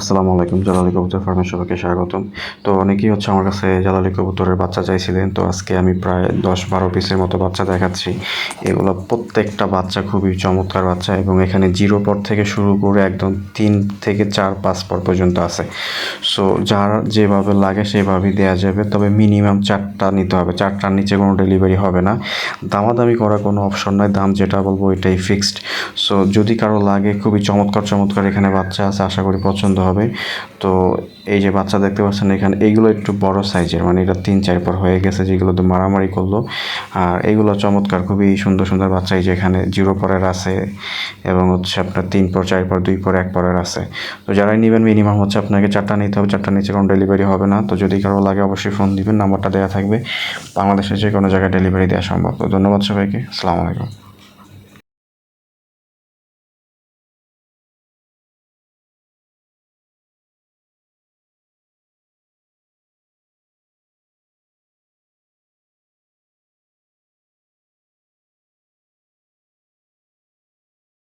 আসসালামু আলাইকুম, জালালি কবুতর ফার্মের সবাইকে স্বাগতম। তো অনেকেই হচ্ছে আমার কাছে জালালি কবুতরের বাচ্চা চাইছিলেন। তো আজকে আমি প্রায় দশ বারো পিসের মতো বাচ্চা দেখাচ্ছি। এগুলো প্রত্যেকটা বাচ্চা খুবই চমৎকার বাচ্চা এবং এখানে জিরো পর থেকে শুরু করে একদম তিন থেকে চার পাঁচ পর পর্যন্ত আছে। সো যার যেভাবে লাগে সেভাবেই দেওয়া যাবে। তবে মিনিমাম চারটা নিতে হবে। চারটার নিচে কোনো ডেলিভারি হবে না। দামাদামি করার কোনো অপশন নয় দাম যেটা বলব এটাই ফিক্সড সো যদি কারও লাগে, খুবই চমৎকার চমৎকার এখানে বাচ্চা আছে। আশা করি পছন্দ হবে। তো এই যে বাচ্চা দেখতে পাচ্ছেন, এখানে এইগুলো একটু বড় সাইজের মানে এটা তিন চার পর হয়ে গেছে যেগুলো তো মারামারি করল। আর এইগুলো চমৎকার, খুবই সুন্দর সুন্দর বাচ্চা এই যে এখানে জিরো পরের আছে এবং হচ্ছে আপনার তিন পর, চার পর, দুই পর, এক পরের আছে। তো যারাই নেবেন মিনিমাম হচ্ছে আপনাকে চারটা নিতে হবে চারটা নিচে কোনো ডেলিভারি হবে না। তো যদি কারও লাগে অবশ্যই ফোন দিবেন নাম্বারটা দেওয়া থাকবে। বাংলাদেশের যে কোনো জায়গায় ডেলিভারি দেওয়া সম্ভব। তো ধন্যবাদ সবাইকে, আসসালামু আলাইকুম।